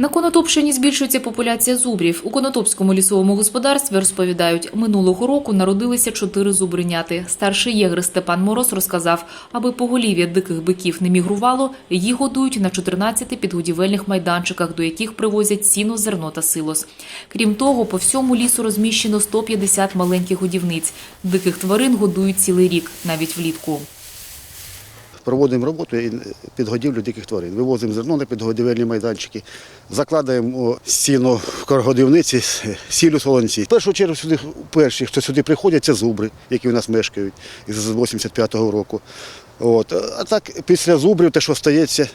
На Конотопщині збільшується популяція зубрів. У Конотопському лісовому господарстві розповідають, минулого року народилися чотири зубриняти. Старший єгер Степан Мороз розказав, аби поголів'я диких биків не мігрувало, їх годують на 14 підгодівельних майданчиках, до яких привозять сіно, зерно та силос. Крім того, по всьому лісу розміщено 150 маленьких годівниць. Диких тварин годують цілий рік, навіть влітку. Проводимо роботу і підгодівлю диких тварин. Вивозимо зерно на підгодівельні майданчики, закладаємо стіну в коргодівниці, сіль солонці. В першу чергу сюди перші, хто сюди приходять, це зубри, які у нас мешкають з 85-го року. От. А так після зубрів те, що стається,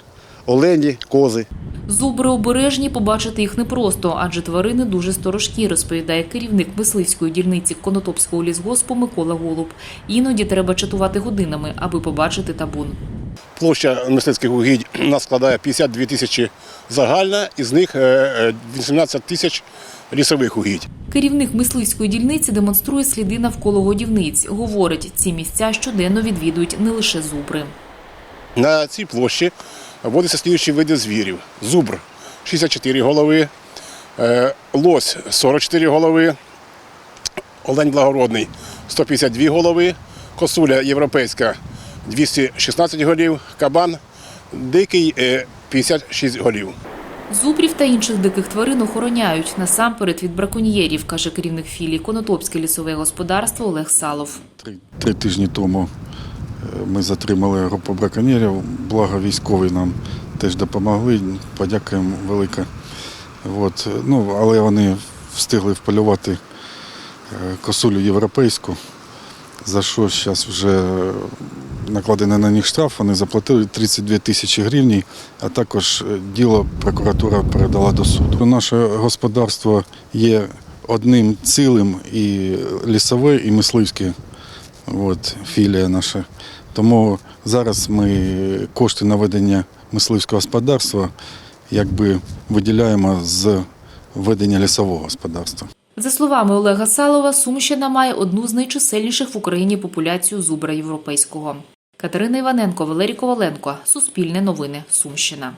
олені, кози. Зубри обережні, побачити їх непросто, адже тварини дуже сторожкі, розповідає керівник мисливської дільниці Конотопського лісгоспу Микола Голуб. Іноді треба чатувати годинами, аби побачити табун. Площа мисливських угідь у нас складає 52 тисячі загальна, із них е, е, 18 тисяч лісових угідь. Керівник мисливської дільниці демонструє сліди навколо годівниць. Говорить, ці місця щоденно відвідують не лише зубри. На цій площі водяться слідчі види звірів. Зубр 64 голови, е, лось 44 голови, олень благородний 152 голови, косуля європейська 216 голів, кабан дикий е, 56 голів. Зубрів та інших диких тварин охороняють насамперед від браконьєрів, каже керівник філії Конотопське лісове господарство Олег Салов. Три, три тижні тому е, ми затримали групу браконьєрів. Благо військові нам теж допомогли. Подякуємо велике. От. Ну, але вони встигли вполювати е, косулю європейську, за що зараз вже накладений на них штраф. Вони заплатили 32 тисячі гривень, а також е, діло прокуратура передала до суду. Наше господарство є одним цілим і лісове, і мисливське от, філія наша. Тому зараз ми кошти на ведення мисливського господарства якби виділяємо з ведення лісового господарства. За словами Олега Салова, Сумщина має одну з найчисельніших в Україні популяцію зубра європейського. Катерина Іваненко, Валерій Коваленко. Суспільне новини. Сумщина.